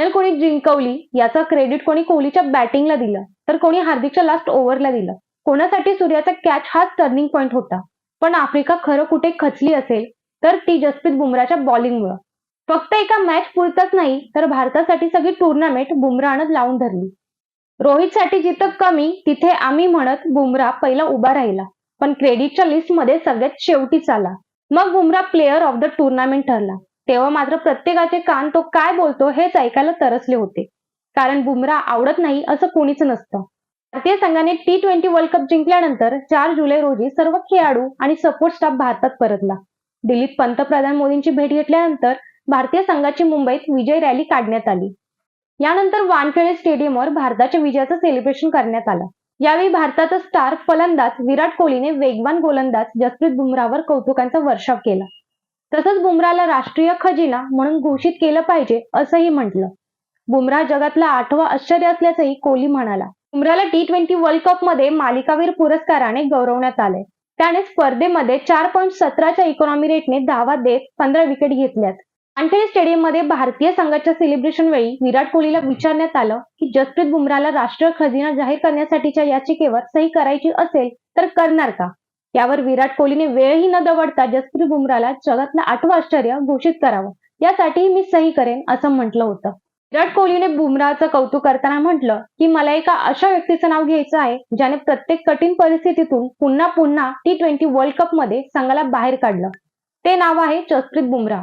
Final कोणी जिंकवली याचा credit कोणी कोहलीच्या बॅटिंगला दिलं तर कोणी हार्दिकच्या लास्ट ओव्हरला दिलं. कोणासाठी? सूर्याचा कॅच हाच टर्निंग पॉईंट होता. पण आफ्रिका खरं कुठे खचली असेल तर ती जसप्रीत बुमराच्या बॉलिंगमुळे फक्त एका मॅच पुरतच नाही तर भारतासाठी सगळी टुर्नामेंट बुमराहनच लावून धरली. रोहितसाठी जिथं कमी तिथे आम्ही म्हणत बुमरा पहिला उभा राहिला. पण क्रेडिटच्या लिस्टमध्ये सगळ्यात शेवटीच आला. मग Bumrah player of the tournament ठरला. तेव्हा मात्र प्रत्येकाचे कान तो काय बोलतो हेच ऐकायला तरसले होते. कारण बुमरा आवडत नाही असं कोणीच नसतं. भारतीय संघाने टी ट्वेंटी वर्ल्ड कप जिंकल्यानंतर चार जुलै रोजी सर्व खेळाडू आणि सपोर्ट स्टाफ भारतात परतला. दिल्लीत पंतप्रधान मोदींची भेट घेतल्यानंतर भारतीय संघाची मुंबईत विजय रॅली काढण्यात आली. यानंतर वानखेडे स्टेडियमवर भारताच्या विजयाचं सेलिब्रेशन करण्यात आलं. यावेळी भारताचा स्टार फलंदाज विराट कोहलीने वेगवान गोलंदाज जसप्रीत बुमरावर कौतुकांचा वर्षाव केला. तसंच बुमराला राष्ट्रीय खजिना म्हणून घोषित केलं पाहिजे असंही म्हटलं. बुमराह जगातला आठवा आश्चर्य असल्याचंही कोहली म्हणाला. बुमराला टी ट्वेंटी वर्ल्ड कपमध्ये मालिकावीर पुरस्काराने गौरवण्यात आले त्याने स्पर्धेमध्ये चार पॉईंट सतराच्या इकॉनॉमी रेटने धावा देत पंधरा विकेट घेतल्यात. वानखेडे स्टेडियममध्ये भारतीय संघाच्या सेलिब्रेशन वेळी विराट कोहलीला विचारण्यात आलं की जसप्रीत बुमराला राष्ट्रीय खजिना जाहीर करण्यासाठीच्या याचिकेवर सही करायची असेल तर करणार का? यावर विराट कोहलीने वेळही न दवडता जसप्रीत बुमराला जगातलं आठवं आश्चर्य घोषित करावं. यासाठी मी सही करेन असं म्हटलं होतं. विराट कोहलीने बुमराचं कौतुक करताना म्हटलं की मला एका अशा व्यक्तीचं नाव घ्यायचं आहे ज्याने प्रत्येक कठीण परिस्थितीतून पुन्हा पुन्हा टी ट्वेंटी वर्ल्ड कपमध्ये संघाला बाहेर काढलं. ते नाव आहे जसप्रीत बुमराह.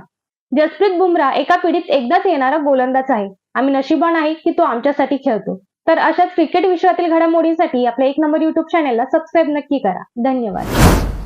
जसप्रीत बुमराह एका पिढीत एकदाच येणारा गोलंदाज आहे. आम्ही नशिबान आहे की तो आमच्यासाठी खेळतो. तर अशाच क्रिकेट विश्वातील घडामोडींसाठी आपल्या एक नंबर युट्यूब चॅनेलला सबस्क्राईब नक्की करा. धन्यवाद.